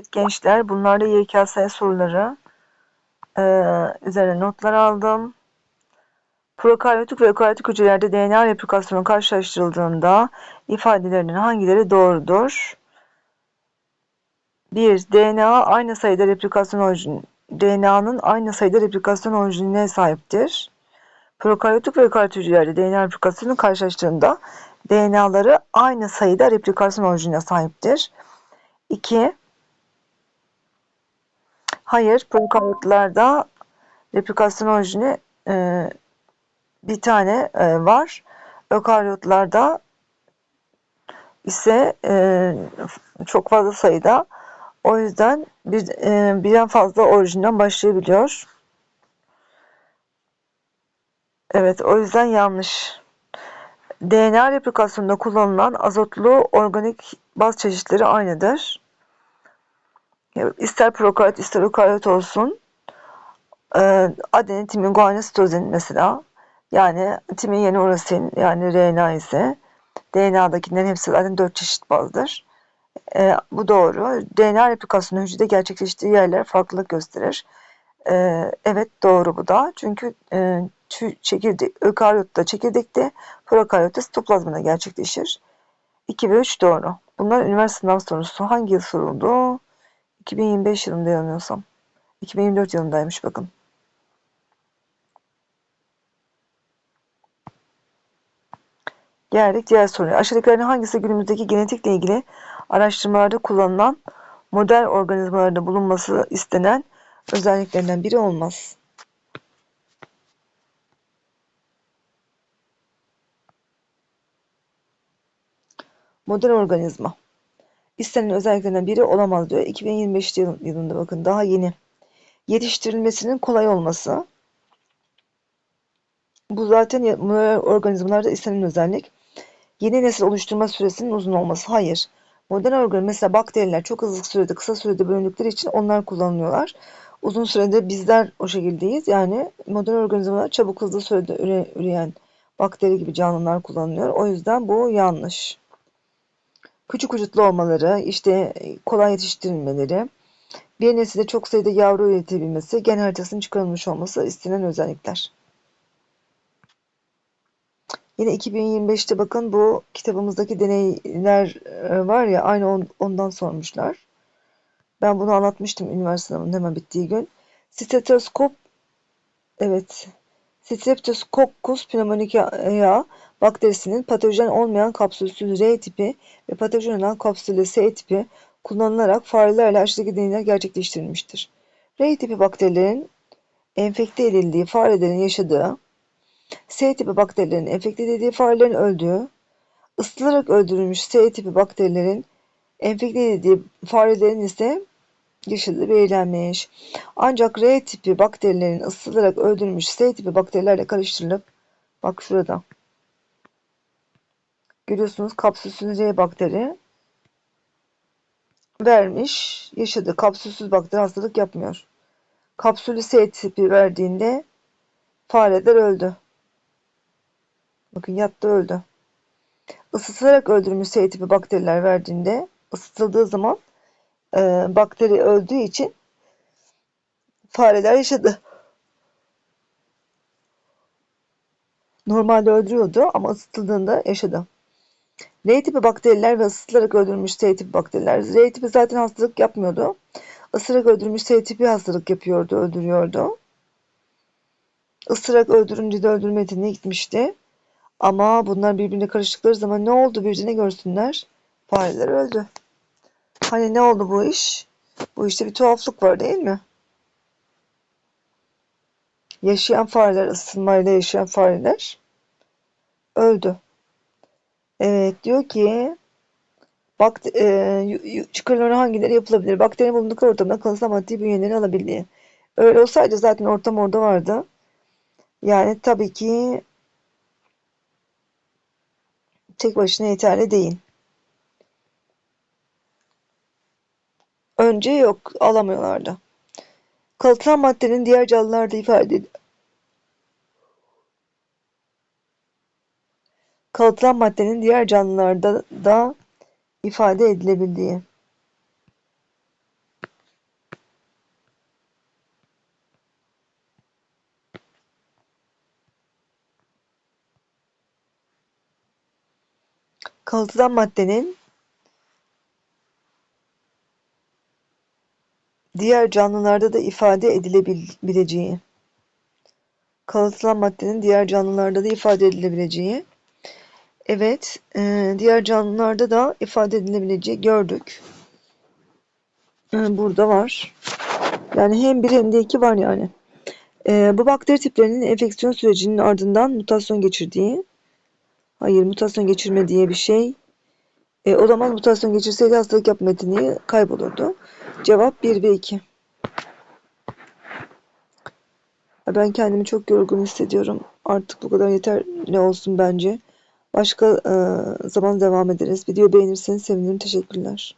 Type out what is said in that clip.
Evet gençler bunlar da YKS soruları. Ee, üzerine notlar aldım. Prokaryotik ve ökaryotik hücrelerde DNA replikasyonu karşılaştırıldığında ifadelerinin hangileri doğrudur? 1. DNA aynı sayıda replikasyon orijin DNA'nın aynı sayıda replikasyon orijinine sahiptir. Prokaryotik ve ökaryotik hücrelerde DNA replikasyonu karşılaştığında DNA'ları aynı sayıda replikasyon orijinine sahiptir. 2. Hayır, prokaryotlarda replikasyon orijini e, bir tane e, var. Ökaryotlarda ise e, çok fazla sayıda. O yüzden bir, e, birden fazla orijinden başlayabiliyor. Evet, o yüzden yanlış. DNA replikasyonunda kullanılan azotlu organik baz çeşitleri aynıdır. İster prokaryot ister ökaryot olsun. Ee, adenin, timin, guanin, sitozin mesela. Yani timin yeni urasin yani RNA ise DNA'dakilerin hepsi zaten 4 çeşit bazdır. Ee, bu doğru. DNA replikasyonu hücrede gerçekleştiği yerler farklılık gösterir. Ee, evet doğru bu da. Çünkü e, çekirdek, ökaryotta çekirdekte, prokaryotta sitoplazmada gerçekleşir. 2 ve 3 doğru. Bunlar üniversite sınav sorusu. Hangi yıl soruldu? 2025 yılında yanılmıyorsam. 2024 yılındaymış bakın. Geldik diğer soruya. Aşağıdakilerin hangisi günümüzdeki genetikle ilgili araştırmalarda kullanılan model organizmalarda bulunması istenen özelliklerinden biri olmaz? Model organizma. İstenen özelliklerinden biri olamaz diyor. 2025 yılında bakın daha yeni. Yetiştirilmesinin kolay olması. Bu zaten model organizmalarda istenen özellik. Yeni nesil oluşturma süresinin uzun olması. Hayır. Modern organizma mesela bakteriler çok hızlı sürede kısa sürede bölündükleri için onlar kullanılıyorlar. Uzun sürede bizler o şekildeyiz. Yani modern organizmalar çabuk hızlı sürede üre, üreyen bakteri gibi canlılar kullanılıyor. O yüzden bu yanlış. Küçük vücutlu olmaları, işte kolay yetiştirilmeleri, bir nesilde çok sayıda yavru üretebilmesi, gen haritasının çıkarılmış olması istenen özellikler. Yine 2025'te bakın bu kitabımızdaki deneyler e, var ya aynı ondan sormuşlar. Ben bunu anlatmıştım üniversite sınavının hemen bittiği gün. Stetoskop evet Streptococcus pneumoniae bakterisinin patojen olmayan kapsülsüz R tipi ve patojen olan kapsüllü S tipi kullanılarak farelerle aşıdaki deneyler gerçekleştirilmiştir. R tipi bakterilerin enfekte edildiği farelerin yaşadığı S tipi bakterilerin enfekte edildiği farelerin öldüğü, ısıtılarak öldürülmüş S tipi bakterilerin enfekte edildiği farelerin ise yaşadığı belirlenmiş. Ancak R tipi bakterilerin ısıtılarak öldürülmüş S tipi bakterilerle karıştırılıp bak şurada görüyorsunuz kapsülsüz R bakteri vermiş. Yaşadı. Kapsülsüz bakteri hastalık yapmıyor. Kapsülü S tipi verdiğinde fareler öldü. Bakın yattı öldü. Isıtılarak öldürülmüş S tipi bakteriler verdiğinde ısıtıldığı zaman e, bakteri öldüğü için fareler yaşadı. Normalde öldürüyordu ama ısıtıldığında yaşadı. R tipi bakteriler ve ısıtılarak öldürülmüş S tipi bakteriler. R tipi zaten hastalık yapmıyordu. Isırarak öldürülmüş S tipi hastalık yapıyordu, öldürüyordu. Isırarak öldürünce de öldürme gitmişti. Ama bunlar birbirine karıştıkları zaman ne oldu birbirine görsünler. Fareler öldü. Hani ne oldu bu iş? Bu işte bir tuhaflık var değil mi? Yaşayan fareler, ısınmayla yaşayan fareler öldü. Evet diyor ki bak e, çıkarılan hangileri yapılabilir? Bakterinin bulundukları ortamda kalıtsal maddi bünyeleri alabildiği. Öyle olsaydı zaten ortam orada vardı. Yani tabii ki tek başına yeterli değil. önce yok alamıyorlardı. Kalıtılan maddenin diğer canlılarda ifade edildiği kalıtılan maddenin diğer canlılarda da ifade edilebildiği. Kalıtılan maddenin diğer canlılarda da ifade edilebileceği. Kalıtılan maddenin diğer canlılarda da ifade edilebileceği. Evet, e, diğer canlılarda da ifade edilebileceği gördük. E, burada var. Yani hem bir hem de iki var yani. E, bu bakteri tiplerinin enfeksiyon sürecinin ardından mutasyon geçirdiği. Hayır, mutasyon geçirme diye bir şey. E, o zaman mutasyon geçirseydi hastalık yapma yeteneği kaybolurdu. Cevap 1 ve 2. Ben kendimi çok yorgun hissediyorum. Artık bu kadar yeterli olsun bence. Başka e, zaman devam ederiz. Video beğenirseniz sevinirim. Teşekkürler.